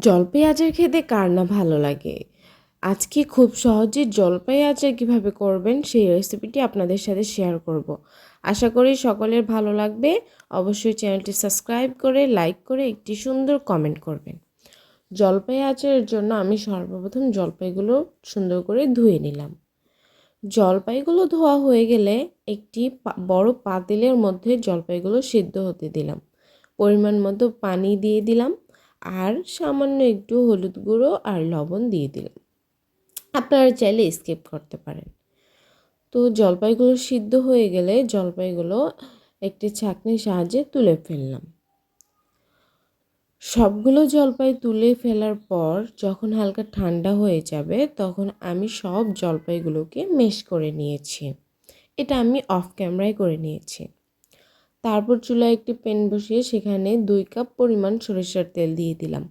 জলপাই আচার খেতে কার না ভালো লাগে? আজকে খুব সহজে জলপাই আচার কীভাবে করবেন সেই রেসিপিটি আপনাদের সাথে শেয়ার করব। আশা করি সকলের ভালো লাগবে। অবশ্যই চ্যানেলটি সাবস্ক্রাইব করে লাইক করে একটি সুন্দর কমেন্ট করবেন। জলপাই আচারের জন্য আমি সর্বপ্রথম জলপাইগুলো সুন্দর করে ধুয়ে নিলাম। জলপাইগুলো ধোয়া হয়ে গেলে একটি বড় পাতিলের মধ্যে জলপাইগুলো সিদ্ধ হতে দিলাম। পরিমাণ মতো পানি দিয়ে দিলাম। আর সামান্য একটু হলুদ গুঁড়ো আর লবণ দিয়ে দিলাম। আপনারা চাইলে স্কিপ করতে পারেন। তো জলপাইগুলো সিদ্ধ হয়ে গেলে জলপাইগুলো একটি ছাঁকনির সাহায্যে তুলে ফেললাম। সবগুলো জলপাই তুলে ফেলার পর যখন হালকা ঠান্ডা হয়ে যাবে তখন আমি সব জলপাইগুলোকে মেশ করে নিয়েছি। এটা আমি অফ ক্যামেরায় করে নিয়েছি। তারপর চুলায় একটি প্যান বসিয়ে সেখানে দুই কাপ পরিমাণ সরিষার তেল দিয়ে দিলাম।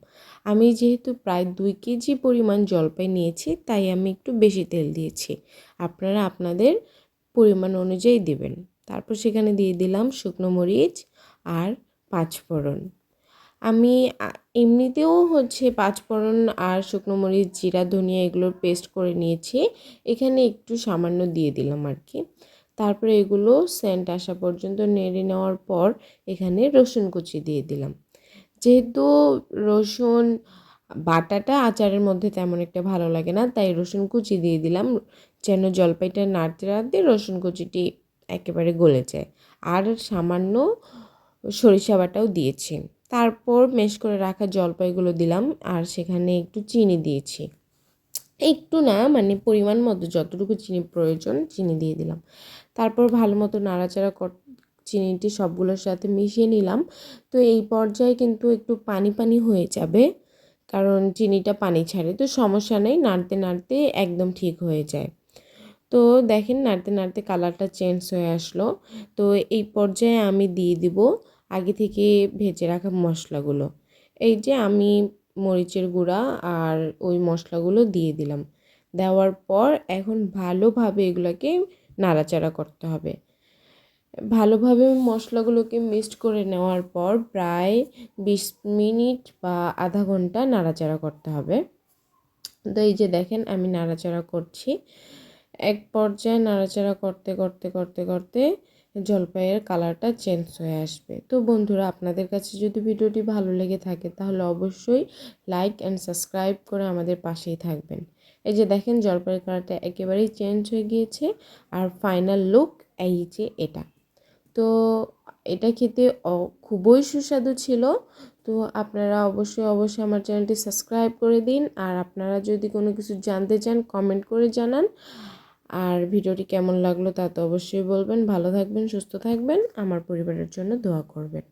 আমি যেহেতু প্রায় দুই কেজি পরিমাণ জলপাই নিয়েছি, তাই আমি একটু বেশি তেল দিয়েছি। আপনারা আপনাদের পরিমাণ অনুযায়ী দেবেন। তারপর সেখানে দিয়ে দিলাম শুকনো মরিচ আর পাঁচফোড়ন আমি এমনিতেও হচ্ছে পাঁচফোড়ন আর শুকনো মরিচ, জিরা, ধনিয়া এগুলোর পেস্ট করে নিয়েছি। এখানে একটু সামান্য দিয়ে দিলাম আর কি। তারপরে এগুলো সেন্ট আসা পর্যন্ত নেড়ে নেওয়ার পর এখানে রসুন কুচি দিয়ে দিলাম। যেহেতু রসুন বাটাটা আচারের মধ্যে তেমন একটা ভালো লাগে না, তাই রসুন কুচি দিয়ে দিলাম। যেন জলপাইটা নাড়তে নাড়তে রসুন কুচিটি একেবারে গলে যায়। আর সামান্য সরিষা বাটাও দিয়েছি। তারপর মেশ করে রাখা জলপাইগুলো দিলাম আর সেখানে একটু চিনি দিয়েছি। একটু না মানে পরিমাণ মতো যতটুকু চিনি প্রয়োজন, চিনি দিয়ে দিলাম। তারপর ভালো মতো নাড়াচাড়া কর, চিনিটি সবগুলোর সাথে মিশিয়ে নিলাম। তো এই পর্যায়ে কিন্তু একটু পানি পানি হয়ে যাবে, কারণ চিনিটা পানি ছাড়ে। তো সমস্যা নেই, নাড়তে নাড়তে একদম ঠিক হয়ে যায়। তো দেখেন নাড়তে নাড়তে কালারটা চেঞ্জ হয়ে আসলো। তো এই পর্যায়ে আমি দিয়ে দিব আগে থেকে ভেজে রাখা মশলাগুলো। এই যে আমি মরিচের গুঁড়া আর ওই মশলাগুলো দিয়ে দিলাম। দেওয়ার পর এখন ভালোভাবে এগুলোকে নাড়াচাড়া করতে হবে। ভালোভাবে মশলাগুলোকে মিক্সড করে নেওয়ার পর প্রায় বিশ মিনিট বা আধা ঘণ্টা নাড়াচাড়া করতে হবে। তো এই যে দেখেন আমি নাড়াচাড়া করছি। এক পর্যায়ে নাড়াচাড়া করতে করতে করতে করতে জলপাইয়ের কালারটা চেঞ্জ হয়ে আসবে। তো বন্ধুরা, আপনাদের কাছে যদি ভিডিওটি ভালো লেগে থাকে, তাহলে অবশ্যই লাইক অ্যান্ড সাবস্ক্রাইব করে আমাদের পাশেই থাকবেন। এই যে দেখেন, জলপাইয়ের কালারটা একেবারেই চেঞ্জ হয়ে গিয়েছে আর ফাইনাল লুক এই যে এটা। তো এটা খেতে খুবই সুস্বাদু ছিল। তো আপনারা অবশ্যই অবশ্যই আমার চ্যানেলটি সাবস্ক্রাইব করে দিন। আর আপনারা যদি কোনো কিছু জানতে চান কমেন্ট করে জানান। আর ভিডিওটি কেমন লাগল তা তো অবশ্যই বলবেন। ভালো থাকবেন, সুস্থ থাকবেন। আমার পরিবারের জন্য দোয়া করবেন।